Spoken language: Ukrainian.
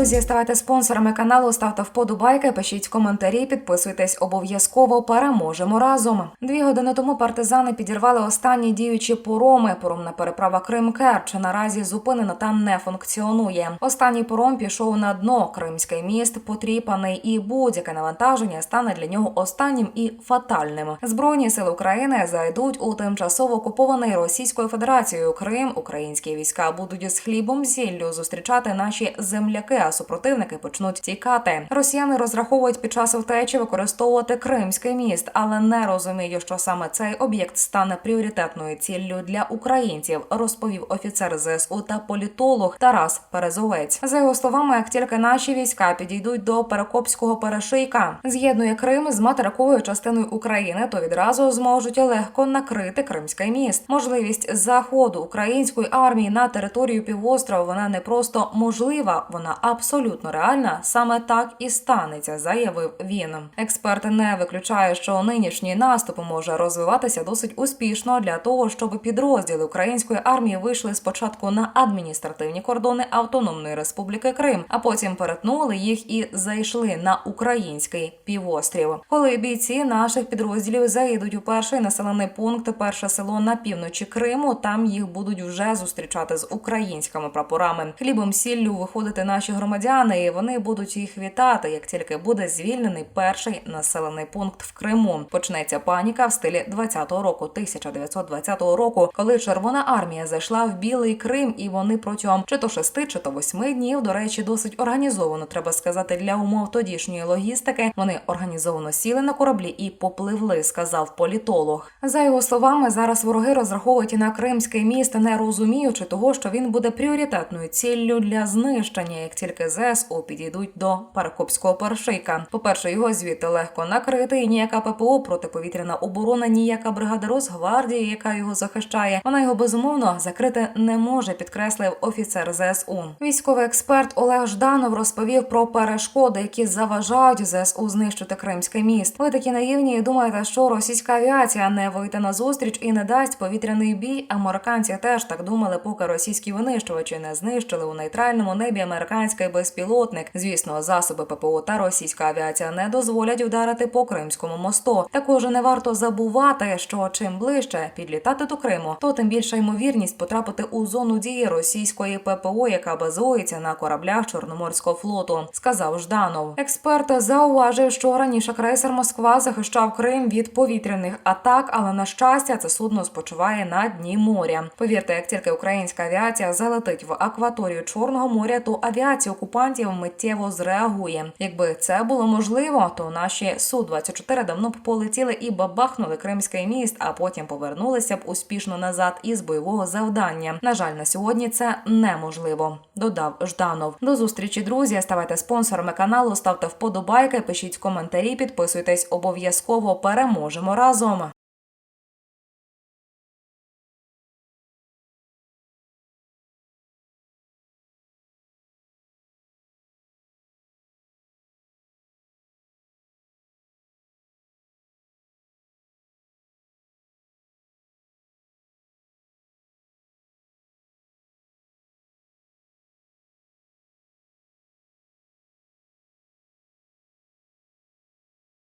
Друзі, ставайте спонсорами каналу, ставте вподобайки, пишіть коментарі, підписуйтесь обов'язково. Переможемо разом. Дві години тому партизани підірвали останні діючі пороми. Поромна переправа Крим Керч наразі зупинена та не функціонує. Останній пором пішов на дно. Кримський міст потріпаний, і будь-яке навантаження стане для нього останнім і фатальним. Збройні сили України зайдуть у тимчасово окупований Російською Федерацією Крим. Українські війська будуть з хлібом зіллю зустрічати наші земляки, супротивники почнуть тікати. Росіяни розраховують під час втечі використовувати Кримський міст, але не розуміють, що саме цей об'єкт стане пріоритетною ціллю для українців, розповів офіцер ЗСУ та політолог Тарас Перезовець. За його словами, як тільки наші війська підійдуть до Перекопського перешийка, з'єднує Крим з материковою частиною України, то відразу зможуть легко накрити Кримський міст. Можливість заходу української армії на територію півострова вона не просто можлива, вона абсолютно реальна. Саме так і станеться, заявив він. Експерт не виключає, що нинішній наступ може розвиватися досить успішно для того, щоб підрозділи української армії вийшли спочатку на адміністративні кордони Автономної Республіки Крим, а потім перетнули їх і зайшли на український півострів. Коли бійці наших підрозділів заїдуть у перший населений пункт, перше село на півночі Криму, там їх будуть вже зустрічати з українськими прапорами. Хлібом сіллю виходити наші громадяни, і вони будуть їх вітати, як тільки буде звільнений перший населений пункт в Криму. Почнеться паніка в стилі 20-го року, 1920 року, коли Червона армія зайшла в Білий Крим, і вони протягом чи то шести, чи то восьми днів, до речі, досить організовано, треба сказати, для умов тодішньої логістики. Вони організовано сіли на кораблі і попливли, сказав політолог. За його словами, зараз вороги розраховують на Кримський міст, не розуміючи того, що він буде пріоритетною ціллю для знищення, як тільки ЗСУ підійдуть до Паракопського першийка. По-перше, його звідти легко накрити, і ніяка ППО протиповітряна оборона, ніяка бригада Росгвардії, яка його захищає. Вона його безумовно закрити не може, підкреслив офіцер ЗСУ. Військовий експерт Олег Жданов розповів про перешкоди, які заважають ЗСУ знищити Кримський міст. Ви такі наївні і думаєте, що російська авіація не вийде на зустріч і не дасть повітряний бій. Американці теж так думали, поки російські винищувачі не знищили у нейтральному небі американський безпілотник. Звісно, засоби ППО та російська авіація не дозволять вдарити по Кримському мосту. Також не варто забувати, що чим ближче підлітати до Криму, то тим більша ймовірність потрапити у зону дії російської ППО, яка базується на кораблях Чорноморського флоту, сказав Жданов. Експерт зауважив, що раніше крейсер Москва захищав Крим від повітряних атак, але на щастя це судно спочиває на дні моря. Повірте, як тільки українська авіація залетить в акваторію Чорного моря, то авіація окупантів миттєво зреагує. Якби це було можливо, то наші су 24 давно б полетіли і бабахнули Кримський міст, а потім повернулися б успішно назад із бойового завдання. На жаль, на сьогодні це неможливо. Додав Жданов. До зустрічі, друзі. Ставайте спонсорами каналу, ставте вподобайки, пишіть коментарі, підписуйтесь обов'язково. Переможемо разом.